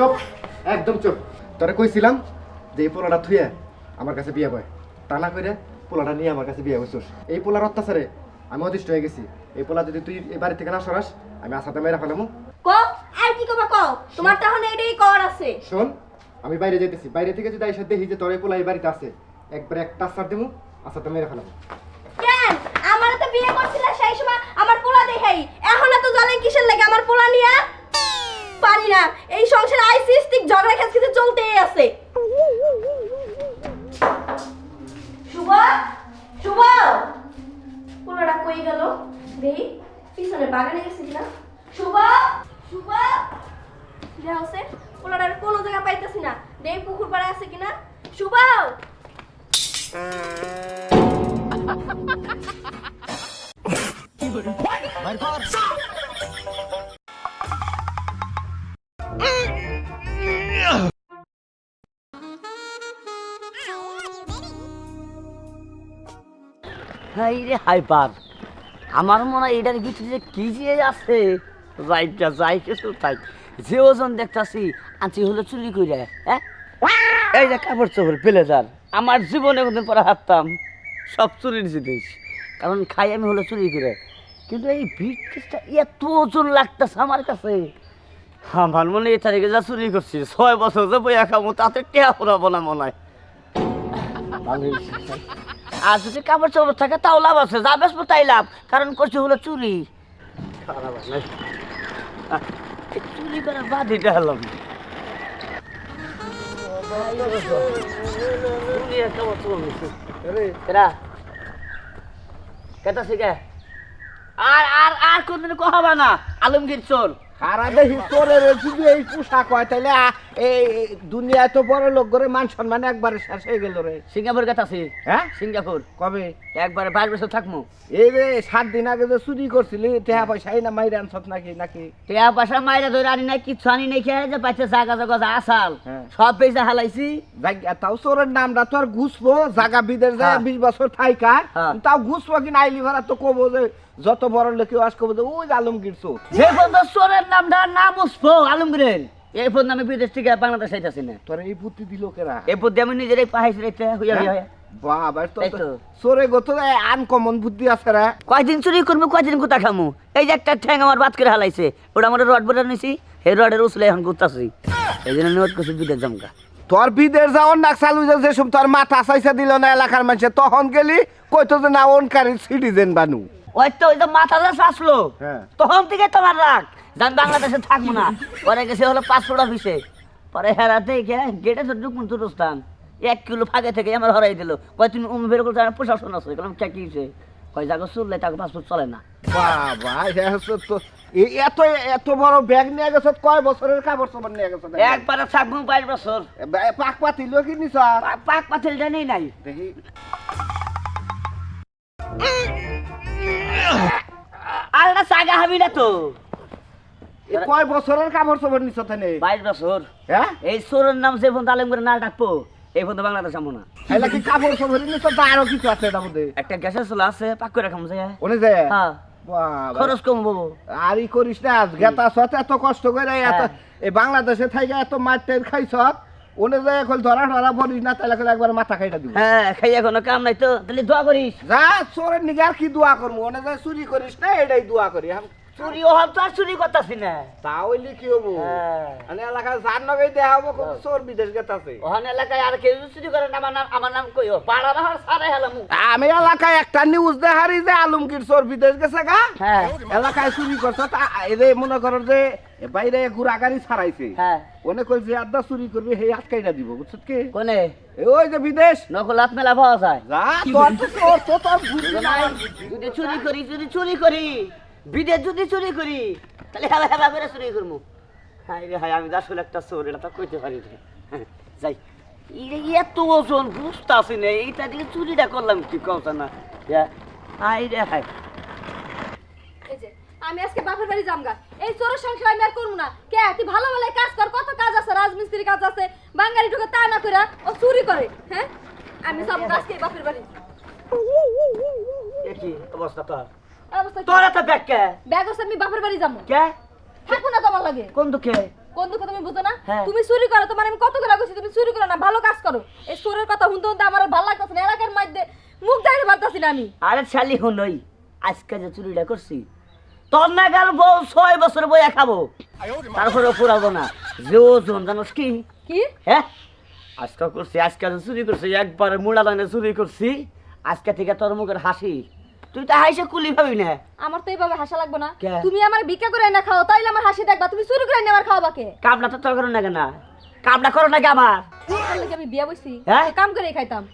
চুপ একদম চুপ। তোরে কইছিলাম যে এই পোলাটা থুয়ে আমার কাছে বিয়ে বয় তা না করে পোলাটা নিয়ে আমার কাছে বিয়ে বসছিস এই পোলার অত্যাচারে আমি অতিষ্ঠ হয়ে গেছি। এই পোলা যদি তুই এই বাড়ি থেকে না সরাস আমি আসাতে মেরে ফেলামো। ক আর কি কবা কও? তোমার তখন এটাই কর আছে। শোন আমি বাইরে যেতেছি বাইরে থেকে যদি এসে দেখি যে তোর এই পোলা এই বাড়িতে আছে একবার একটা আসার দিমু আসাতে মেরে ফেলামো। কেন? আমার তো বিয়ে করছিল সেই সময় আমার পোলা দেখাই। এখন এত জলে কিসের লাগে আমার পোলা নিয়া? পারি না। এই সংসারে আইসিস্টিক ঝগড়া খেসখিতে চলতেই আছে। শুভ? শুভ? পোলাটা কই গেল? দেহি পিছনে বাগানে গেছে কিনা? শুভ? শুভ? যা হচ্ছে পোলাটার কোনো জায়গা পাইতেছি না। দেহি পুকুর পাড়ে আছে কিনা? শুভ? হাই রে হাই পার আমার মনে হয় এটার ভিতরে যে কি যে আছে, যাইটা যাই, কিছু তাই। যে ওজন দেখতাছি আঁচি হলো চুরি করে হ্যাঁ? এই যে কাপড় চোপড় পেলে যার আমার জীবনে কোনদিন পরে হাঁটতাম, সব চুরির জিনিস। কারণ খাই আমি হলো চুরি করে। কিন্তু এই ভিটকেসটা এত ওজন লাগতেছে আমার কাছে। আমার মনে এই তারিখে যা চুরি করছি, ছয় বছর যে বইয়া খাব তাতে টেহা ফুরাবো না মনে হয়। ভালো। আর যদি কাপড় চোপড় থাকে তাও লাভ আছে। যা বেসবো তাই লাভ। কারণ করছে হলো চুরি। আর। চুরি করার বাদ এটা হলাম কেটা শিখে? আর আর আর কোনদিন কহাবা না। আলমগীর চোর। সারা দেখি তোরের যদি এই পোশাক হয় তাহলে আ- এই দুনিয়া দুনিয়ায় তো বড় লোক করে মান সম্মান একবারে শেষ হয়ে গেল রে। সিঙ্গাপুর কেটা আছি? হ্যাঁ? সিঙ্গাপুর। কবে? একবারে বাইশ বছর থাকব এই রে সাত দিন আগে যে চুরি করছিলি টেহা পয়সা না মাইরে আনছত নাকি নাকি? টিয়া পয়সা মাইরা ধরে আনি নাই কিচ্ছু আনি নাই খেয়ে যে পাইছে জাগা জাগা আসাল। হ্যাঁ। সব পয়সা হালাইছি। তাও চোরের নামটা তো আর ঘুষবো জাগা বিদের যায় হ্যাঁ। বিশ বছর থাইকা হ্যাঁ। তাও ঘুষবো কি না আইলি ভাড়া তো কবো যে যত বড় লোকে কবো যে ওই আলমগীর চোর। যে চোরের নামটা না বুঝব আলমগীরের। এই পর্যন্ত আমি বিদেশ থেকে বাংলাদেশ আইতাছি না। তোর এই বুদ্ধি দিল কেরা? এই আমি নিজেরাই পাহাইছি রেখে হইয়া হইয়া। বাবা তো। তাই তো। গত আনকমন বুদ্ধি আছে রে। কয়দিন চুরি করব কয়দিন কোথা খামু? এই যে একটা ঠ্যাং আমার বাদ করে হালাইছে ওটা আমার রড নিছি এই রডের উসলে এখন এই জন্য নোট করছি বিদেশ জমকা তোর বিদের যাওয়ার নাক চালু যেসব তোর মাথা চাইছে দিল না এলাকার মানুষে তখন গেলি কইতো যে না অনকারী সিটিজেন বানু। ওই তো ওই যা আসলো হ্যাঁ। তখন থেকে তোমার রাখ যান বাংলাদেশে থাকব না। পরে গেছে হলো পাসপোর্ট অফিসে পরে হেরাতে গেটে তো ঢুকবো তুরস্তান এক কিলো ফাঁকে থেকে আমার হরাই দিল। কয় তুমি উম বের করতে প্রশাসন আছে। কারণ কে কি হয়েছে কয় জায়গা চললে তাকে পাসপোর্ট চলে না। বাবা এ হচ্ছে তো এত এত বড় ব্যাগ নিয়ে গেছ কয় বছরের কাপড় চোপড় নিয়ে গেছ একবারে থাকব বাইশ বছর। পাক পাতিল কি নিছ পাক পাতিলটা নেই নাই। দেখি। আল্লাহ সাগা হাবি না তো। কয় বছরের কাপড় চোপড় নিছ তানে? বাইশ বছর। হ্যাঁ? এই নাম যে ফোন তালেম করে না ডাকবো এই ফোন বাংলাদেশ আমো না। তাইলে কি কাপড় চোপড় নিছ তা আরও কিছু আছে তার মধ্যে? একটা গ্যাসের চুলা আছে পাক করে যায়। ওনে যে হ্যাঁ। খরচ কম বাবু আর ই করিস না গেতা সত এত কষ্ট করে এত হ্যাঁ। এই বাংলাদেশে থাইকা এত মারটের খাইছ? ওনে যায় এখন ধরা ধরা বলিস না তাহলে একবার মাথা খাইটা দিব। হ্যাঁ খাইয়া কোনো কাম নাই তো তাহলে দোয়া করিস। যা চোরের নিগে আর কি দোয়া করব ওনে যায় চুরি করিস না এটাই দোয়া করি। আম- চুরি ও তো আর চুরি করতাছি না। তা হইলে কি হব? হ্যাঁ। মানে এলাকায় যার নগে দেয়া হব কোন চোর বিদেশ গেতাছে। ওখানে এলাকায় আর কেউ চুরি করে না আমার নাম আমার নাম কইও পাড়া না সারা হেলাম। আমি এলাকায় একটা নিউজ দেখারি যে আলমগীর চোর বিদেশ গেছে গা। হ্যাঁ। এলাকায় চুরি করছে তা এদের মনে করো যে বাইরে ঘুরা গাড়ি ছাড়াইছে। হ্যাঁ। ওনে কই যে আড্ডা চুরি করবি সেই আটকাইটা দিব বুঝছত কি? কোনে? ওই যে বিদেশ। নকল হাত মেলা পাওয়া যায়। যা তোর তো তোর তো তোর যদি চুরি করি যদি চুরি করি। বিদেশ যদি চুরি করি তাহলে হেবা হেবা করে চুরি করব হাই রে হাই আমি আসলে একটা চোর এটা তো কইতে পারি হ্যাঁ, যাই। এত ওজন বুঝতে আসি না এইটা দিকে চুরিটা করলাম কি কথা না। হাই রে হাই আমি আজকে বাপের বাড়ি জামগা এই চোরের সংসার আমি আর করব না। কে তুই ভালো ভালো কাজ কর কত কাজ আছে রাজমিস্ত্রি কাজ আছে বাঙালি ঢুকে তা না করে ও চুরি করে হ্যাঁ? আমি সব আজকে বাপের বাড়ি। কি অবস্থা তোর? তোর এত ব্যাগ কে? ব্যাগ আছে আমি বাপের বাড়ি যাব। কে? থাকব না তোমার লাগে। কোন দুঃখে? বন্ধুকে তুমি বুঝো না? হ্যাঁ। তুমি চুরি করো তোমার আমি কত করে কইছি তুমি চুরি করো না ভালো কাজ করো। এই চোরের কথা শুনতে শুনতে আমার ভালো লাগতেছে না এলাকার মধ্যে মুখ দেখাতে পারতাছি না আমি। আরে শালি হনই আজকে যে চুরিটা করছি তোর না গেল বউ ছয় বছর বইয়া খাব। তারপরে পুরাবো না। যে ওজন জানোস কি? কি? হ্যাঁ আজকে করছি আজকে চুরি করছি একবারে মুড়া লাইনে চুরি করছি আজকে থেকে তোর মুখের হাসি। তুই তো হাসি কুলি ভাবি না। আমার তো এইভাবে হাসা লাগবে না। তুমি আমার ভিক্ষা করে না খাও তাইলে আমার হাসি দেখবা। তুমি চুরি করে না আমার খাওয়াবা কে? কামটা তো তোর করো না কেন? কামটা করো নাকি আমার? তার লাগি আমি বিয়া হ্যাঁ? কাম করে খাইতাম।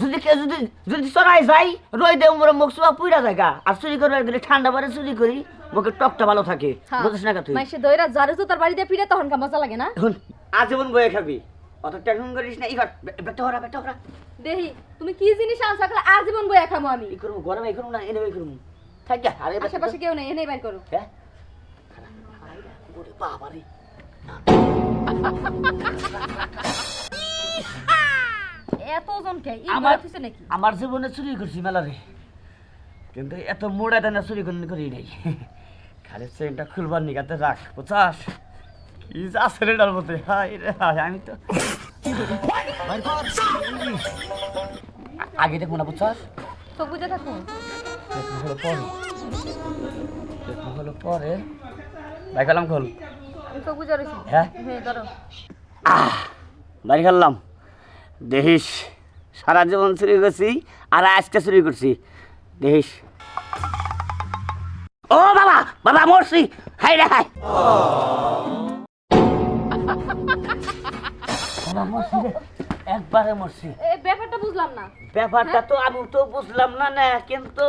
যদি কেউ যদি যদি চড়াই যাই রই দে উমরে মুখ সুয়া পুইরা জায়গা। আর চুরি করে গেলে ঠান্ডা পরে চুরি করি মুখের টকটা ভালো থাকে। বুঝিস না কা তুই? মাইসে দইরা যারে জুতার বাড়ি দিয়ে ফিরে তখন কা মজা লাগে না? আজীবন বয়ে খাবি। অত টেনশন করিস না এবার বেটা হরা বেটা হরা দেহি তুমি কি জিনিস আনছো? খালি আজীবন বইয়া খামো আমি। এই করব গরমে এই করব না এনে এই করব থাক গা আরে আশেপাশে কেউ নেই এনেই বাইর করো। হ্যাঁ ওরে বাবা রে এত ওজন কে ই আমার আমার নাকি? আমার জীবনে চুরি করছি মেলা রে কিন্তু এত মোড়া দানা চুরি করি করি নাই। খালি চেনটা খুলবার নিগাতে রাখ বুঝাস কি আছে রে ডাল মধ্যে হাই রে হাই আমি তো আগে দেখব না বুঝছাস? চোখ বুঝে থাকুন। দেখব হলো পরে। দেখব হলো পরে। ভাই খোল। আমি চোখ বুঝে রয়েছি। হ্যাঁ? হ্যাঁ ধরো। আহ! বাড়ি খেললাম দেখিস সারা জীবন চুরি করছি আর আজকে চুরি করছি। দেখিস ও বাবা বাবা মরছি। হাই রে হাই। বাবা মরছি রে একবারে মরছি এই ব্যাপারটা বুঝলাম না। ব্যাপারটা তো আমি তো বুঝলাম না না কিন্তু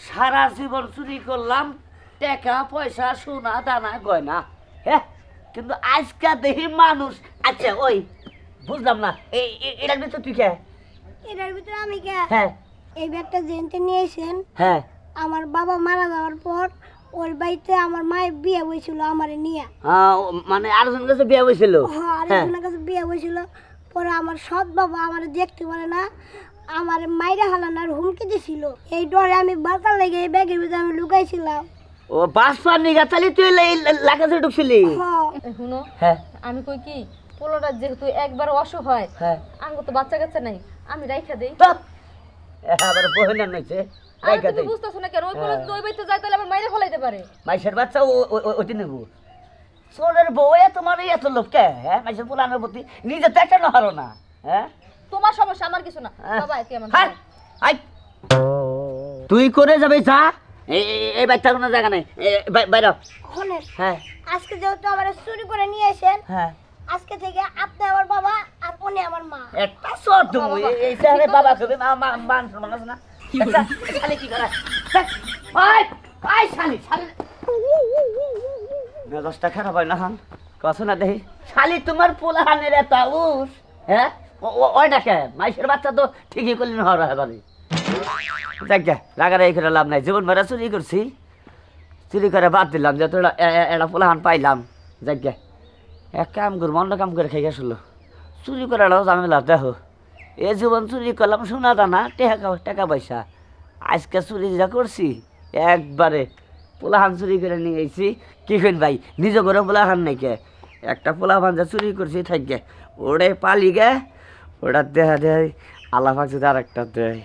সারা জীবন চুরি করলাম টাকা পয়সা সোনা দানা গয়না হ্যাঁ? কিন্তু আজকে দেখি মানুষ আচ্ছা ওই বুঝলাম না এই এটার ভিতর তুই কে এটার ভিতরে আমি কে হ্যাঁ। এই ব্যাগটা জেনতে নিয়েছেন। হ্যাঁ। আমার বাবা মারা যাওয়ার পর ওর বাড়িতে আমার মায়ের বিয়ে হয়েছিল আমারে নিয়ে। ও মানে আরেকজন কাছে বিয়ে হয়েছিল? হ্যাঁ হ্যাঁ। আরেকজনের কাছে বিয়ে হয়েছিল। পরে আমার সৎ বাবা আমার দেখতে পারে না। আমার মাইরা হালানার হুমকি দিছিল। এই ডরে আমি বাতার লেগে এই ব্যাগের ভিতরে আমি লুকাইছিলাম। ও বাস পার নিগা তাহলে তুই লাগাতে ঢুকছিলি? হ্যাঁ। শুনো হ্যাঁ। আমি কই কি পোলোটা যেহেতু একবার অসহায় হ্যাঁ আঙ্গ তো বাচ্চা কাচ্চা নাই আমি রাইখা দেই। আবার বহিনা নইছে। তুমি দেই বুঝতেছো না কেন ওই পোলো হ্যাঁ। ওই বাড়িতে যায় তাহলে আমার মাইরে ফলাইতে পারে মাইসের বাচ্চা ও নেব সোনের বউ এ তোমার এই এত লোক কে হ্যাঁ মাইসের পোলানোর প্রতি নিজে তো একটা নহারো না হ্যাঁ তোমার সমস্যা আমার কিছু না হ্যাঁ। বাবা তুই আমার করে যাবে যা এই কোনো জায়গা নেই বাইর হ। হ্যাঁ আজকে যেহেতু আমার চুরি করে হ্যাঁ আজকে থেকে আপনি আমার বাবা আর উনি আমার মা একটা সর তুমি এই সারে বাবা কবে মা মা মান সম্মান আছে না আচ্ছা, শালি কি করে? দেখ, ওই ওই শালি শালি। মেজাজটা খারাপ হয় না হান? কছ না দেখি শালি তোমার পোলা হানের এত উস হ্যাঁ? ওই ডাকে বাচ্চা তো ঠিকই দেখ করে লাভ নাই। জীবন ভরা চুরি করছি। চুরি করে বাদ দিলাম যে তোরা এটা পোলাহান পাইলাম। গে এক কাম করব অন্য কাম করে খাই গেছিল চুরি করাটাও ঝামেলা দেখো। এ জীবন চুরি করলাম, সোনা দানা টেকা টাকা পয়সা। আজকে চুরি যা করছি, একবারে পোলাহান চুরি করে নিয়ে গেছি কি করেন ভাই, নিজ ঘরে পোলাহান নাকি একটা পোলাহান যা চুরি করছি থাকবে ওরে পালি গে, ওটা দেহা দেয়, আল্লাহ পাক যদি আর একটা দেয়।